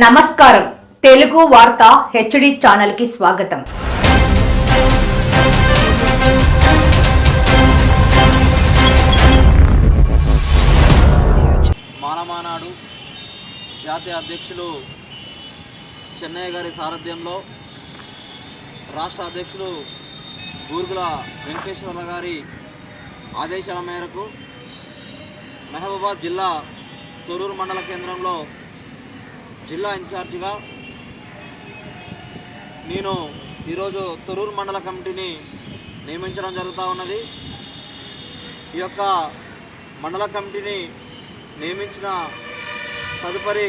నమస్కారం. తెలుగు వార్త హెచ్డి ఛానల్కి స్వాగతం. మానమానాడు జాతీయ అధ్యక్షులు చెన్నయ్య గారి సారథ్యంలో రాష్ట్ర అధ్యక్షులు గూరుగుల వెంకటేశ్వర గారి ఆదేశాల మేరకు మహబూబాద్ జిల్లా తొరూరు మండల కేంద్రంలో జిల్లా ఇన్ఛార్జిగా నేను ఈరోజు తొరూరు మండల కమిటీని నియమించడం జరుగుతూ ఉన్నది. ఈ యొక్క మండల కమిటీని నియమించిన తదుపరి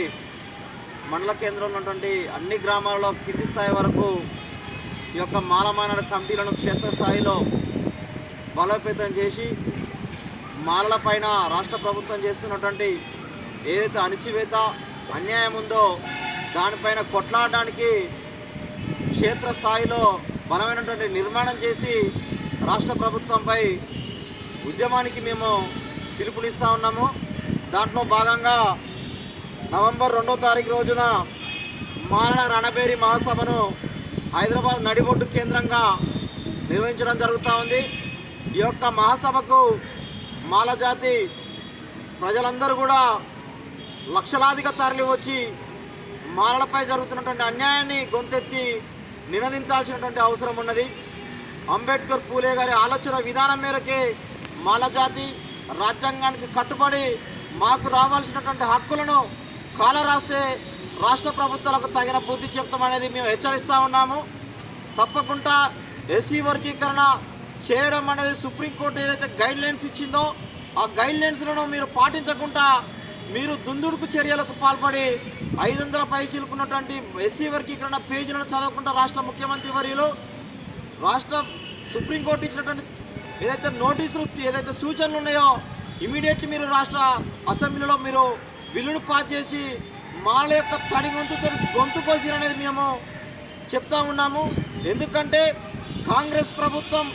మండల కేంద్రంలో ఉన్నటువంటి అన్ని గ్రామాలలో కింది స్థాయి వరకు ఈ యొక్క మాలమానడ కమిటీలను క్షేత్రస్థాయిలో బలోపేతం చేసి మాలల పైన రాష్ట్ర ప్రభుత్వం చేస్తున్నటువంటి ఏదైతే అణిచివేత అన్యాయం ఉందో దానిపైన కొట్లాడడానికి క్షేత్రస్థాయిలో బలమైనటువంటి నిర్మాణం చేసి రాష్ట్ర ప్రభుత్వంపై ఉద్యమానికి మేము పిలుపునిస్తూ ఉన్నాము. దాంట్లో భాగంగా నవంబర్ రెండో తారీఖు రోజున మారణ రణబేరి మహాసభను హైదరాబాద్ నడిబొడ్డు కేంద్రంగా నిర్వహించడం జరుగుతూ ఉంది. ఈ యొక్క మహాసభకు మాలజాతి ప్రజలందరూ కూడా లక్షలాదిగా తరలి వచ్చి మాలలపై జరుగుతున్నటువంటి అన్యాయాన్ని గొంతెత్తి నినదించాల్సినటువంటి అవసరం ఉన్నది. అంబేద్కర్ పూలే గారి ఆలోచన విధానం మేరకే మాల జాతి రాజ్యాంగానికి కట్టుబడి మాకు రావాల్సినటువంటి హక్కులను కాలరాస్తే రాష్ట్ర ప్రభుత్వాలకు తగిన బుద్ధి చెప్తామనేది మేము హెచ్చరిస్తూ ఉన్నాము. తప్పకుండా ఎస్సీ వర్గీకరణ చేయడం అనేది సుప్రీంకోర్టు ఏదైతే గైడ్ లైన్స్ ఇచ్చిందో ఆ గైడ్ లైన్స్లను మీరు పాటించకుండా మీరు దుందుడుకు చర్యలకు పాల్పడి ఐదు వందల పై చిలుకున్నటువంటి ఎస్సీ వర్గీకరణ పేజీలను చదవకుండా రాష్ట్ర ముఖ్యమంత్రి వర్యులు రాష్ట్ర సుప్రీంకోర్టు ఇచ్చినటువంటి ఏదైతే నోటీసులు ఏదైతే సూచనలు ఉన్నాయో ఇమీడియట్లీ మీరు రాష్ట్ర అసెంబ్లీలో మీరు బిల్లును పాస్ చేసి మాల యొక్క తడి గొంతుతో గొంతు కోసిరు అనేది మేము చెప్తా ఉన్నాము. ఎందుకంటే కాంగ్రెస్ ప్రభుత్వం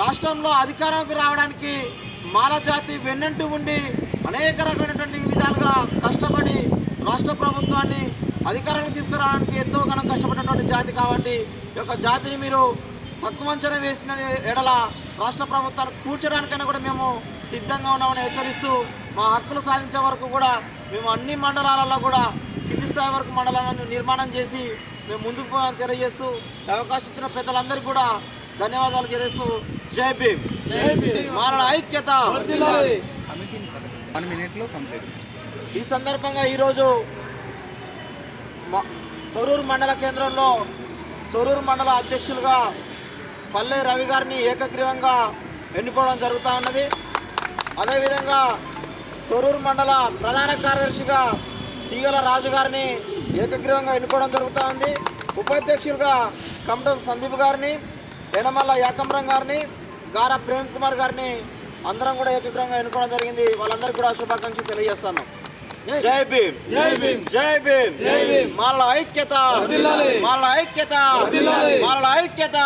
రాష్ట్రంలో అధికారంలోకి రావడానికి మాల జాతి వెన్నంటూ ఉండి అనేక రకమైనటువంటి విధాలుగా కష్టపడి రాష్ట్ర ప్రభుత్వాన్ని అధికారంలోకి తీసుకురావడానికి ఎంతో ఘనం కష్టపడినటువంటి జాతి కాబట్టి ఈ యొక్క జాతిని మీరు తక్కువ అంచనా వేసిన ఎడల రాష్ట్ర ప్రభుత్వాన్ని కూర్చడానికైనా కూడా మేము సిద్ధంగా ఉన్నామని హెచ్చరిస్తూ మా హక్కులు సాధించే వరకు కూడా మేము అన్ని మండలాలలో కూడా కింది స్థాయి వరకు మండలాలను నిర్మాణం చేసి మేము ముందుకు పోవాలని తెలియజేస్తూ అవకాశం ఇచ్చిన పెద్దలందరికీ కూడా ధన్యవాదాలు తెలియజేస్తూ జై భీమ్. మానవ ఐక్యత. వన్ మినిట్లో కంప్లీట్. ఈ సందర్భంగా ఈరోజు మ- తొరూరు మండల కేంద్రంలో తొరూరు మండల అధ్యక్షులుగా పల్లె రవి గారిని ఏకగ్రీవంగా ఎన్నుకోవడం జరుగుతూ ఉన్నది. అదేవిధంగా తొరూరు మండల ప్రధాన కార్యదర్శిగా తీగల రాజు గారిని ఏకగ్రీవంగా ఎన్నుకోవడం జరుగుతూ ఉంది. ఉపాధ్యక్షులుగా కమటం సందీప్ గారిని యనమల్ల యాకమ్రం గారిని గార ప్రేమ్ కుమార్ గారిని అందరం కూడా ఏకగ్రహంగా ఎన్నుకోవడం జరిగింది వాళ్ళందరికీ కూడా శుభాకాంక్షలు తెలియజేస్తాను జై భీమ్ జై భీమ్ జై భీమ్ జై భీమ్. మాల ఐక్యత. మాల ఐక్యత. మాల ఐక్యత.